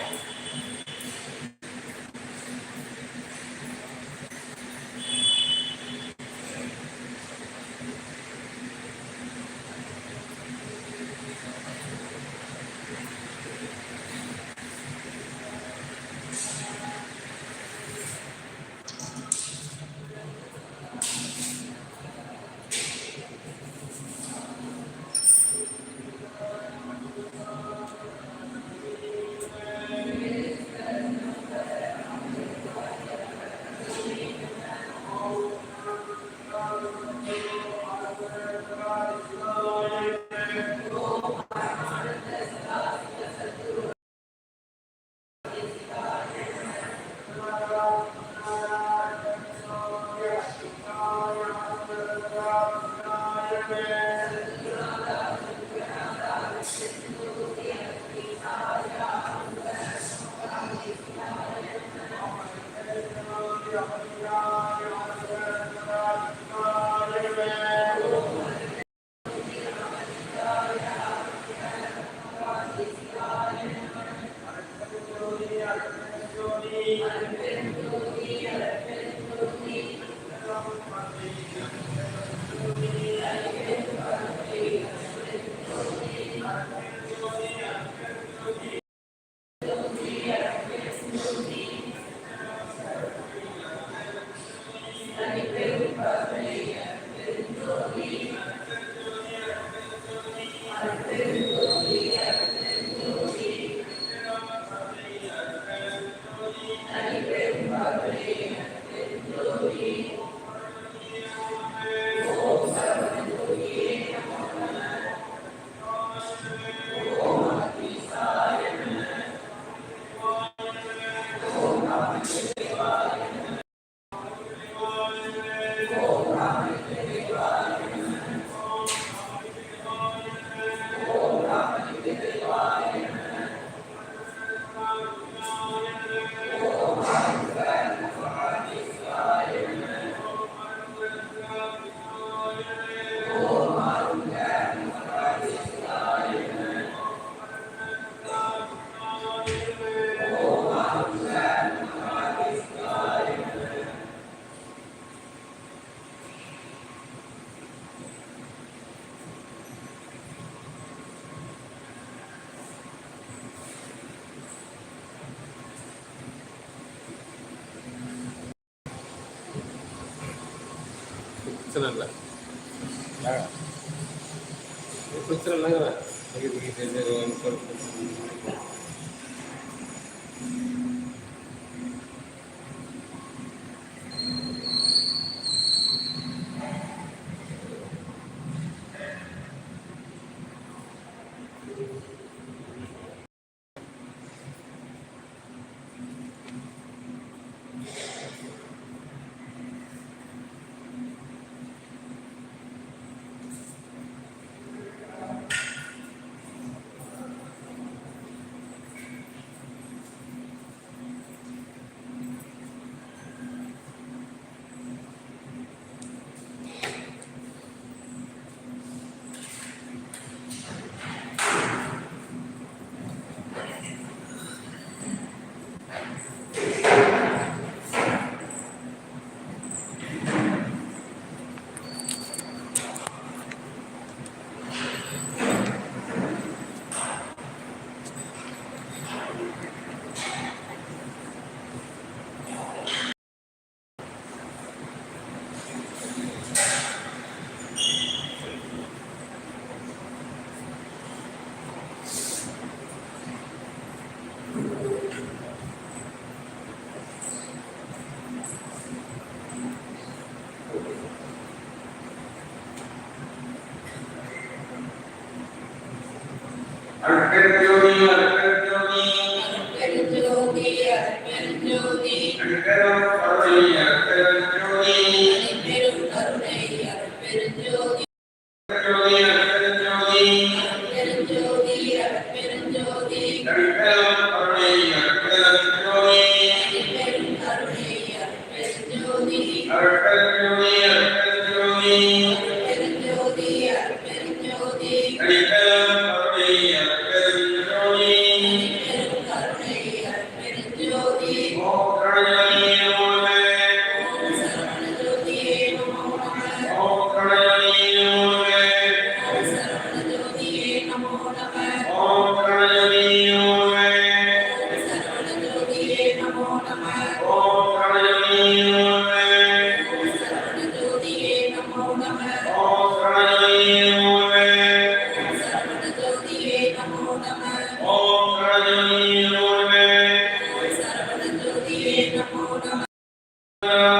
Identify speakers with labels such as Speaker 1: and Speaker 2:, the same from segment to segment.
Speaker 1: Thank you.
Speaker 2: Amen.
Speaker 3: Thank you.
Speaker 4: ಚೆನ್ನಾಗಿಲ್ಲ ಯಾಕೆ ಚೆನ್ನಾಗಲ್ಲ
Speaker 3: கருணை அருட்பெருஞ்சோதி அருட்பெருஞ்சோதி
Speaker 2: 嗯。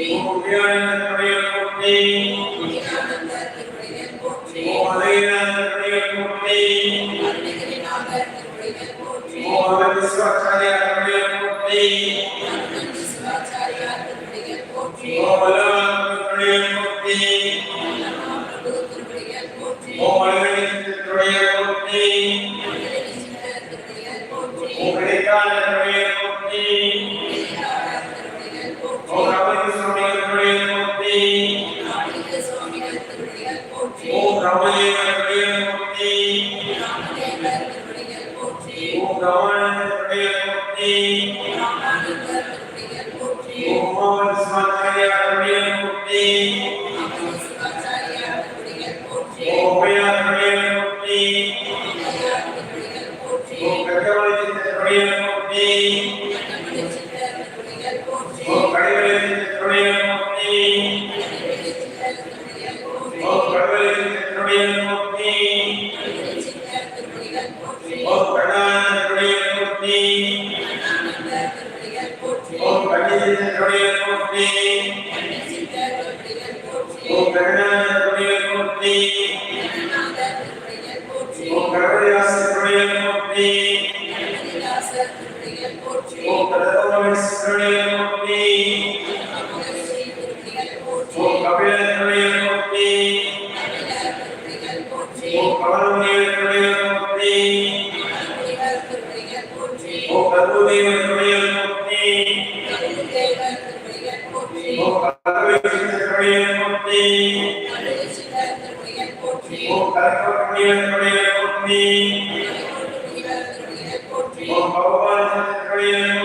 Speaker 3: போற்றி
Speaker 2: உபயோகத்துடைய போற்றி உபயோகத்துடைய போற்றி போற்றி போற்றி. ஓ kami membawa kalian.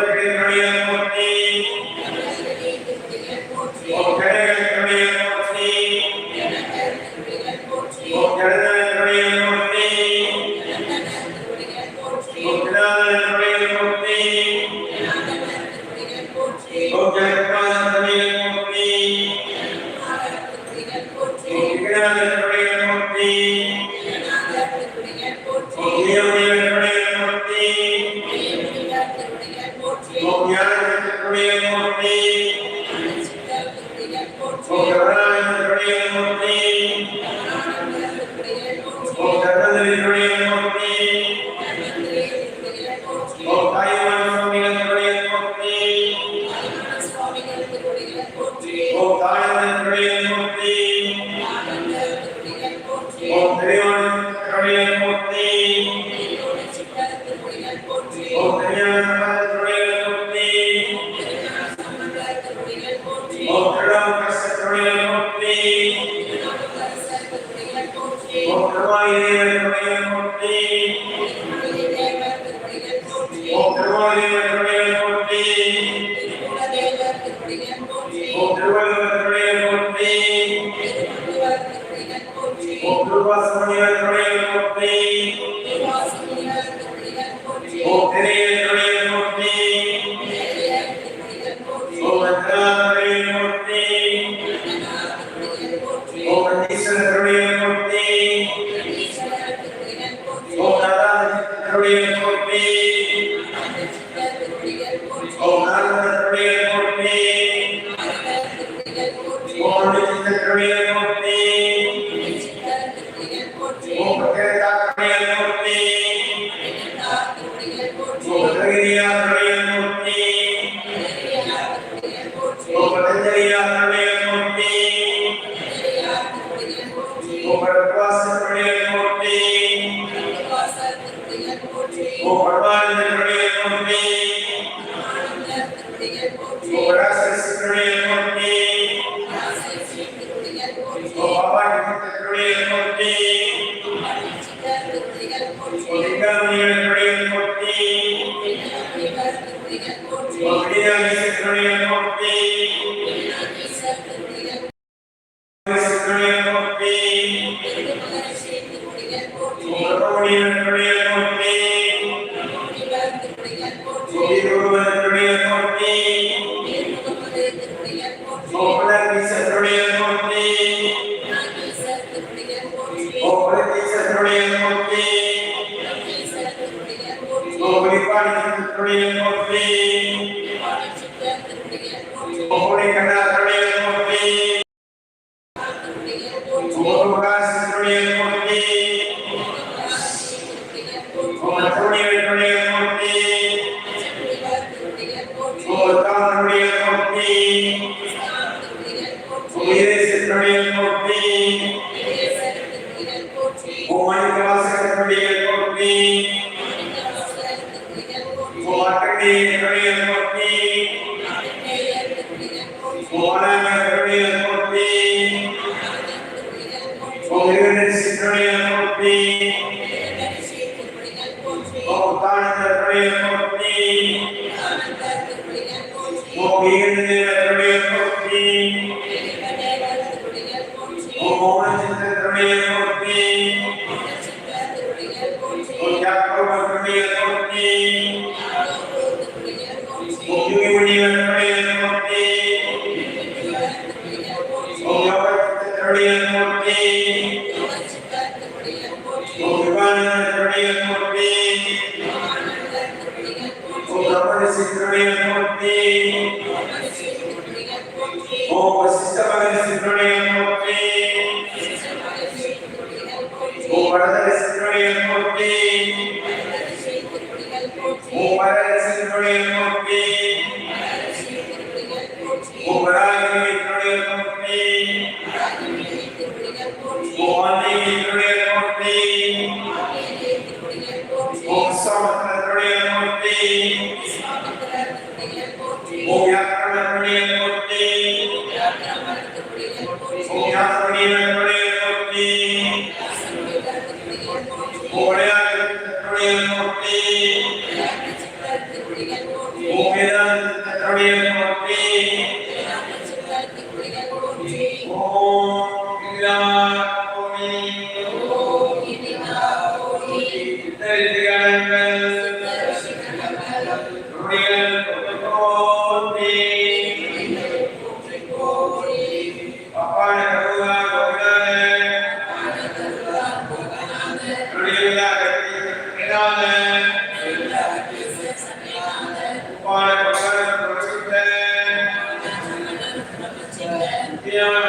Speaker 2: puede Oh, for Amén. போற்றி. ஓம் சாமத்திர தியான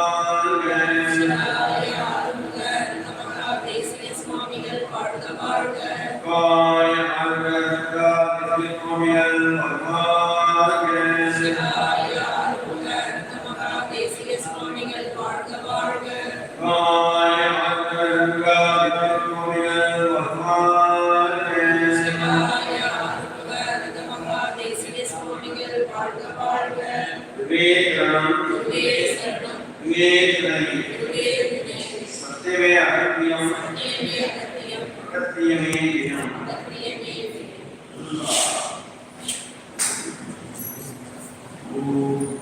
Speaker 1: Thank you.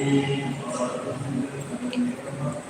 Speaker 1: Thank you.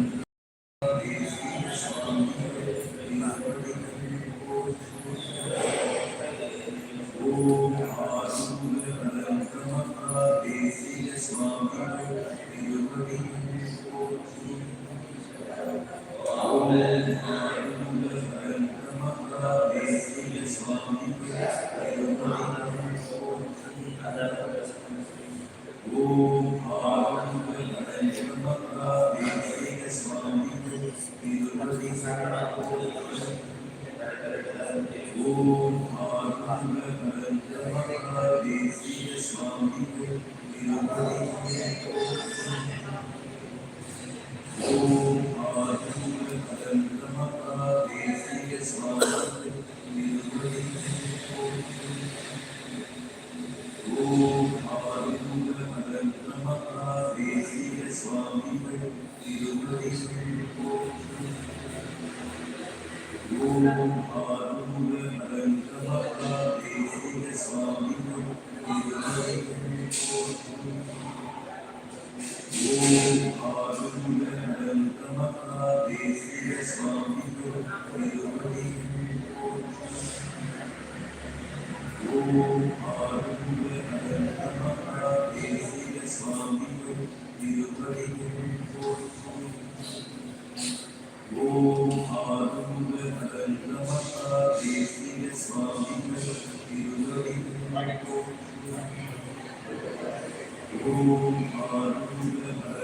Speaker 1: Oh. Om Ananda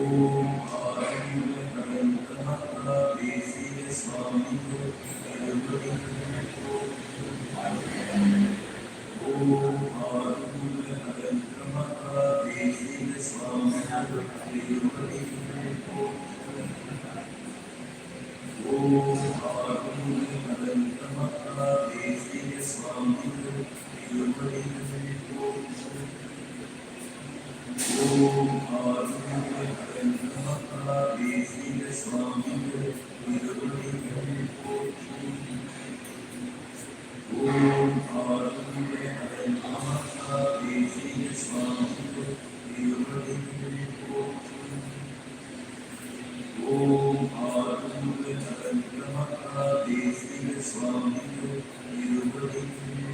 Speaker 1: Om Ayudha Ganapati Swami you.